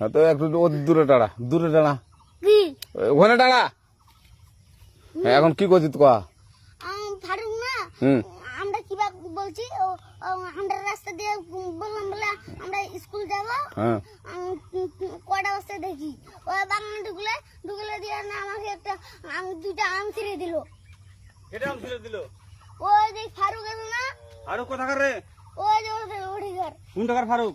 তো একটু ও দূরে টাড়া দূরে টাড়া। কি? ওখানে টাড়া? হ্যাঁ, এখন কি করছিস তো কয়া আম, ফারুক না আমরা কিবা বলছি ও, ও, আমরা রাস্তা দিয়ে বললাম বলে আমরা স্কুল যাব। হ্যাঁ। আম, কটা বস্তা দেখি। ও বাগানে ঢুকলে ঢুকলে দিয়ে না আমাকে একটা আম দুইটা আম ছিঁড়ে দিল। এটা আম ছিঁড়ে দিল? ওই যে ফারুক আছে না আরও কোথাকার রে? ওই যে ওদের ওঠি ঘর। কোন টাকার ফারুক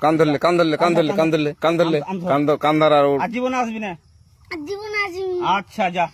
কান ধরলে কান ধরলে কান ধরলে কান ধরলে কান ধরলে আম- আম ধর। কান ধর- কান ধর আর জীবন আসবি না? জীবন আসবি। আচ্ছা যা।